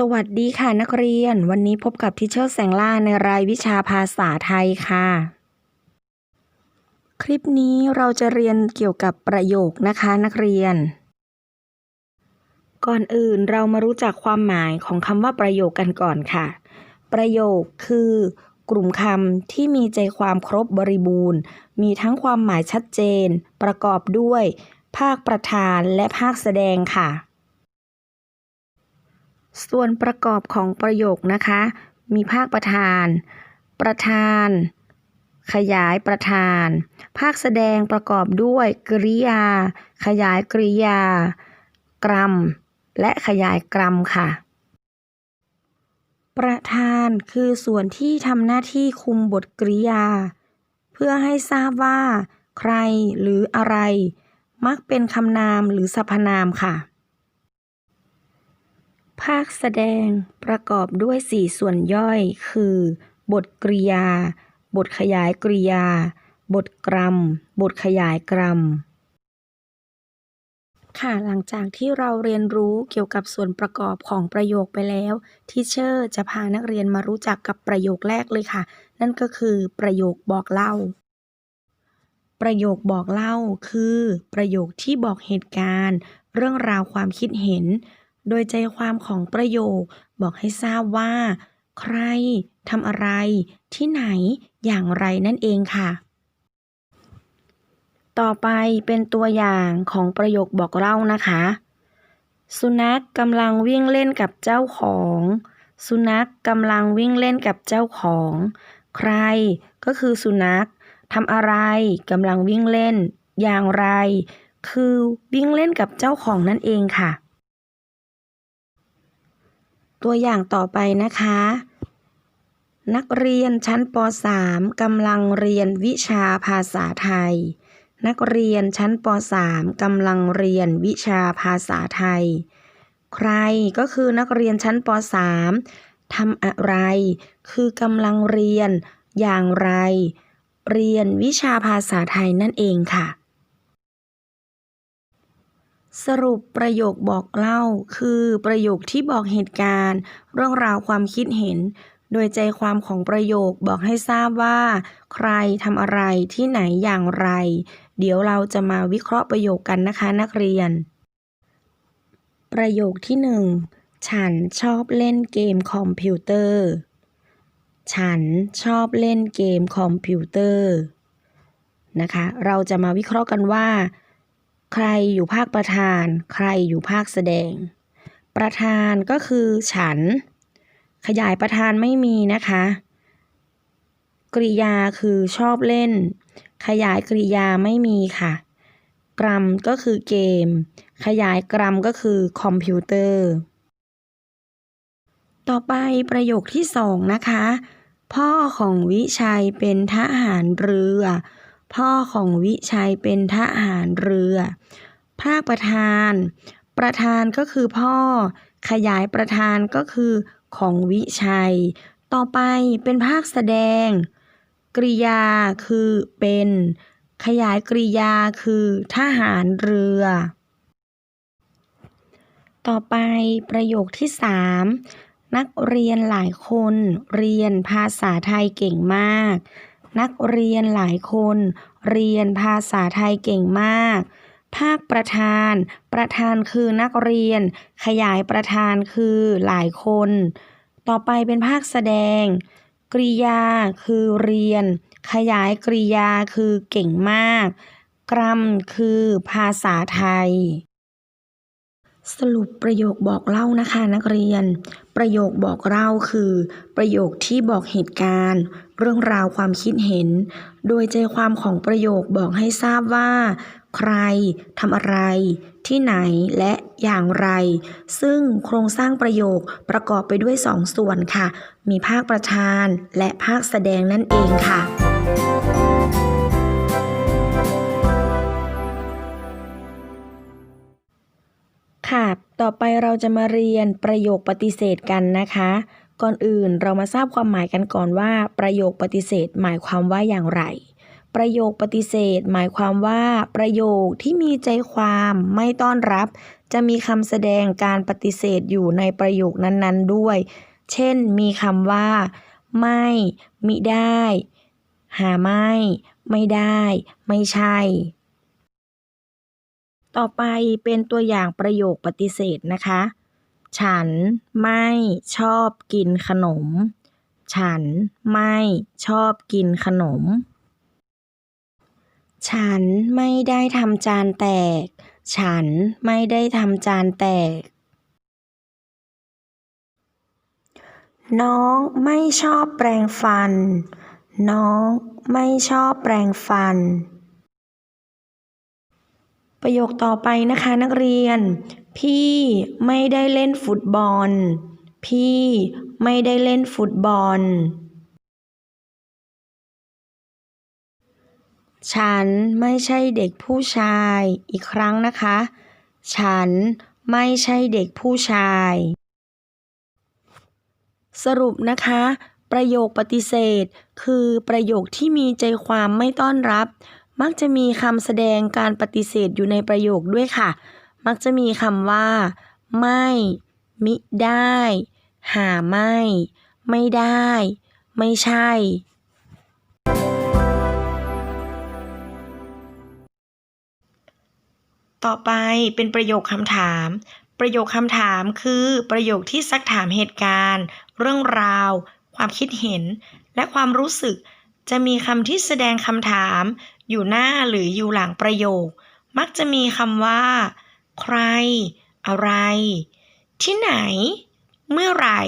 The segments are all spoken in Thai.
สวัสดีค่ะนักเรียน วันนี้พบกับทิเชอร์แสงล่าในรายวิชาภาษาไทยค่ะ คลิปนี้เราจะเรียนเกี่ยวกับประโยคนะคะนักเรียน ก่อนอื่นเรามารู้จักความหมายของคำว่าประโยคกันก่อนค่ะ ประโยคคือกลุ่มคำที่มีใจความครบบริบูรณ์ มีทั้งความหมายชัดเจน ประกอบด้วย ภาคประธานและภาคแสดงค่ะ ส่วนประกอบของประโยคนะคะ มีภาคประธาน ประธาน ขยายประธาน ภาคแสดงประกอบด้วยกริยา ขยายกริยา กรัม และขยายกรัมค่ะ ประธานคือส่วนที่ทำหน้าที่คุมบทกริยา เพื่อให้ทราบว่า ใครหรืออะไร มักเป็นคำนามหรือสรรพนามค่ะ ภาคแสดงประกอบด้วยสี่ส่วนย่อย คือ บทกริยา บทขยายกริยา บทกรัมบทขยายกรัมค่ะ หลังจากที่เราเรียนรู้เกี่ยวกับส่วนประกอบของประโยคไปแล้ว ทีเชอร์จะพานักเรียนมารู้จักกับประโยคแรกเลยค่ะ นั่นก็คือประโยคบอกเล่า ประโยคบอกเล่าคือ ประโยคที่บอกเหตุการณ์ เรื่องราวความคิดเห็น โดยใจความของประโยคบอกให้ทราบว่า ใครทำอะไร ที่ไหนอย่างไรนั่นเองค่ะ ต่อไปเป็นตัวอย่างของประโยคบอกเล่านะคะ สุนัขกำลังวิ่งเล่นกับเจ้าของ สุนัขกำลังวิ่งเล่นกับเจ้าของ ใครก็คือสุนัขทำอะไรกำลังวิ่งเล่น อย่างไร คือวิ่งเล่นกับเจ้าของนั่นเองค่ะ ตัวอย่างต่อไปนะคะ นักเรียนชั้นป .3 กำลังเรียนวิชาภาษาไทย นักเรียนชั้นป .3 กำลังเรียนวิชาภาษาไทย ใครก็คือนักเรียนชั้นป .3 ทำอะไร คือกำลังเรียนอย่างไร เรียนวิชาภาษาไทยนั่นเองค่ะ สรุปประโยคบอกเล่า คือประโยคที่บอกเหตุการณ์ เรื่องราวความคิดเห็น โดยใจความของประโยคบอกให้ทราบว่า ใครทำอะไรที่ไหนอย่างไร เดี๋ยวเราจะมาวิเคราะห์ประโยคกันนะคะนักเรียน ประโยคที่หนึ่งฉันชอบเล่นเกมคอมพิวเตอร์ ฉันชอบเล่นเกมคอมพิวเตอร์นะคะ เราจะมาวิเคราะห์กันว่า ใครอยู่ภาคประธาน ใครอยู่ภาคแสดง ประธานก็คือฉัน ขยายประธานไม่มีนะคะ กริยาคือชอบเล่น ขยายกริยาไม่มีค่ะ กรัมก็คือเกม ขยายกรัมก็คือคอมพิวเตอร์ ต่อไปประโยคที่สองนะคะ พ่อของวิชัยเป็นทหารเรือ พ่อของวิชัยเป็นทหารเรือ ภาคประธาน ประธานก็คือพ่อ ขยายประธานก็คือของวิชัย ต่อไปเป็นภาคแสดง กริยาคือเป็น ขยายกริยาคือทหารเรือ ต่อไปประโยคที่สามนักเรียนหลายคนเรียนภาษาไทยเก่งมาก นักเรียนหลายคน เรียนภาษาไทยเก่งมาก ภาคประธาน ประธานคือนักเรียน ขยายประธานคือหลายคน ต่อไปเป็นภาคแสดง กริยาคือเรียน ขยายกริยาคือเก่งมาก กรัมคือภาษาไทย สรุปประโยคบอกเล่านะคะนักเรียน ประโยคบอกเล่าคือ ประโยคที่บอกเหตุการณ์ เรื่องราวความคิดเห็น โดยใจความของประโยคบอกให้ทราบว่า ใครทำอะไร ที่ไหนและอย่างไร ซึ่งโครงสร้างประโยคประกอบไปด้วยสองส่วนค่ะ มีภาคประธานและภาคแสดงนั่นเองค่ะค่ะ เราจะมาเรียนประโยคปฏิเสธกันนะคะ ก่อนอื่นเรามาทราบความหมายกันก่อนว่า ประโยคปฏิเสธหมายความว่าอย่างไร ประโยคปฏิเสธ หมายความว่า ประโยคที่มีใจความไม่ต้อนรับ จะมีคำแสดงการปฏิเสธอยู่ในประโยคนั้นๆด้วย เช่น มีคำว่า ไม่ มิได้ หาไม่ ไม่ได้ ไม่ใช่ ต่อไปเป็นตัวอย่างประโยคปฏิเสธนะคะ ฉันไม่ชอบกินขนม ฉันไม่ชอบกินขนม ฉันไม่ได้ทำจานแตก ฉันไม่ได้ทำจานแตก น้องไม่ชอบแปรงฟัน น้องไม่ชอบแปรงฟัน ประโยคต่อไปนะคะนักเรียน พี่ไม่ได้เล่นฟุตบอล พี่ไม่ได้เล่นฟุตบอล ฉันไม่ใช่เด็กผู้ชายอีกครั้งนะคะ ฉันไม่ใช่เด็กผู้ชาย สรุปนะคะ ประโยคปฏิเสธ คือประโยคที่มีใจความไม่ต้อนรับ มักจะมีคำแสดงการปฏิเสธอยู่ในประโยคด้วยค่ะ มักจะมีคำว่า ไม่ มิได้ หาไม่ ไม่ได้ ไม่ใช่ ต่อไปเป็นประโยคคำถาม ประโยคคำถามคือประโยคที่ซักถามเหตุการณ์ เรื่องราว ความคิดเห็น และความรู้สึก จะมีคำที่แสดงคำถาม อยู่หน้าหรืออยู่หลังประโยค มักจะมีคำว่า ใคร อะไร ที่ไหน เมื่อไหร่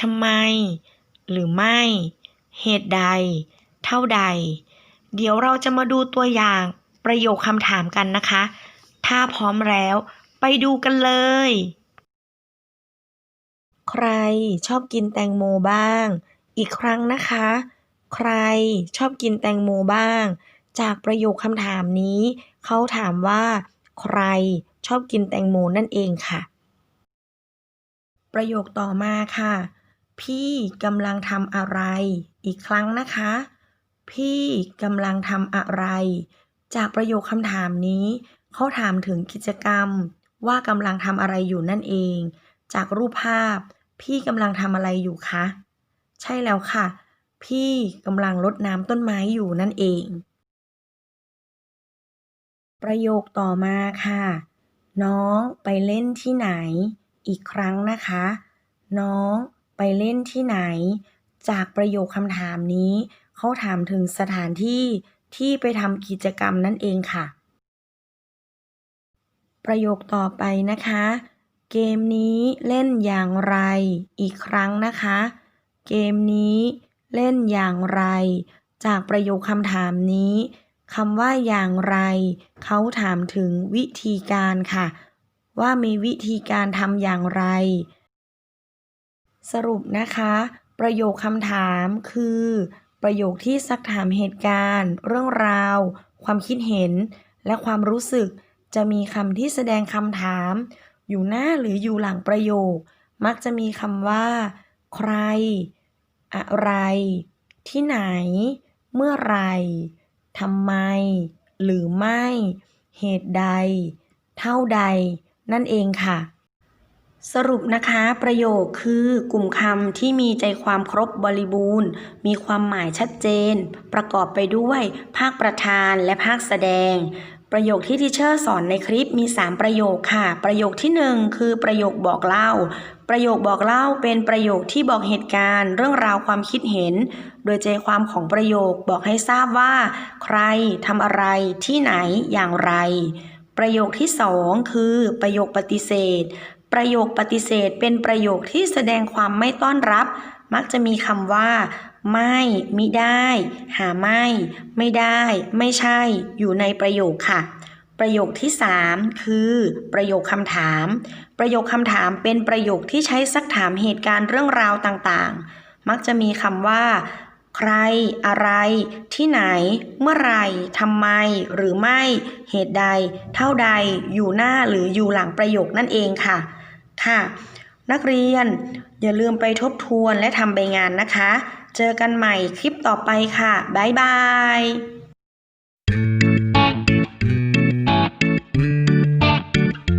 ทำไม หรือไม่ เหตุใด เท่าใด เดี๋ยวเราจะมาดูตัวอย่างประโยคคำถามกันนะคะ ถ้าพร้อมแล้วไปดูกันเลย ใครชอบกินแตงโมบ้าง อีกครั้งนะคะ ใครชอบกินแตงโมบ้าง จากประโยคคำถามนี้ เขาถามว่า ใครชอบกินแตงโมนั่นเองค่ะ ประโยคต่อมาค่ะ พี่กำลังทำอะไร อีกครั้งนะคะ พี่กำลังทำอะไร จากประโยคคำถามนี้ เขาถามถึงกิจกรรม ว่ากำลังทำอะไรอยู่นั่นเอง จากรูปภาพ พี่กำลังทำอะไรอยู่คะ ใช่แล้วค่ะ พี่กำลังรดน้ำต้นไม้อยู่นั่นเอง ประโยคต่อมาค่ะ น้องไปเล่นที่ไหน อีกครั้งนะคะ น้องไปเล่นที่ไหน จากประโยคคำถามนี้เขาถามถึงสถานที่ที่ไปทำกิจกรรมนั่นเองค่ะ ประโยคต่อไปนะคะ เกมนี้เล่นอย่างไร อีกครั้งนะคะ เกมนี้ เล่นอย่างไร จากประโยคคำถามนี้คำว่าอย่างไร เขาถามถึงวิธีการค่ะ ว่ามีวิธีการทำอย่างไร สรุปนะคะ ประโยคคำถามคือ ประโยคที่ซักถามเหตุการณ์ เรื่องราว ความคิดเห็น และความรู้สึก จะมีคำที่แสดงคำถาม อยู่หน้าหรืออยู่หลังประโยค มักจะมีคำว่า ใคร อะไร ที่ไหน เมื่อไหร่ทำไม หรือไม่ เหตุใด เท่าใด นั่นเองค่ะ สรุปนะคะ ประโยคคือกลุ่มคำที่มีใจความครบบริบูรณ์ มีความหมายชัดเจน ประกอบไปด้วย ภาคประธานและภาคแสดง ประโยคที่ทีเชอร์สอนในคลิปมี 3 ประโยคค่ะ ประโยคที่ 1 คือประโยคบอกเล่า ประโยคบอกเล่าเป็นประโยคที่บอกเหตุการณ์ เรื่องราวความคิดเห็น โดยใจความของประโยคบอกให้ทราบว่า ใครทำอะไรที่ไหนอย่างไร ประโยคที่ 2 คือประโยคปฏิเสธ ประโยคปฏิเสธเป็นประโยคที่แสดงความไม่ต้อนรับ มักจะมีคำว่า ไม่มิได้ หาไม่ ไม่ได้ ไม่ใช่ อยู่ในประโยคค่ะ ประโยคที่ 3 คือ ประโยคคำถาม ประโยคคำถามเป็นประโยคที่ใช้ซักถามเหตุการณ์เรื่องราวต่างๆ มักจะมีคำว่า ใคร อะไร ที่ไหน เมื่อไรทำไม หรือไม่ เหตุใด เท่าใด อยู่หน้าหรืออยู่หลังประโยคนั่นเองค่ะ ค่ะ นักเรียน อย่าลืมไปทบทวนและทำใบงานนะคะ เจอกันใหม่คลิปต่อไปค่ะ บ๊ายบาย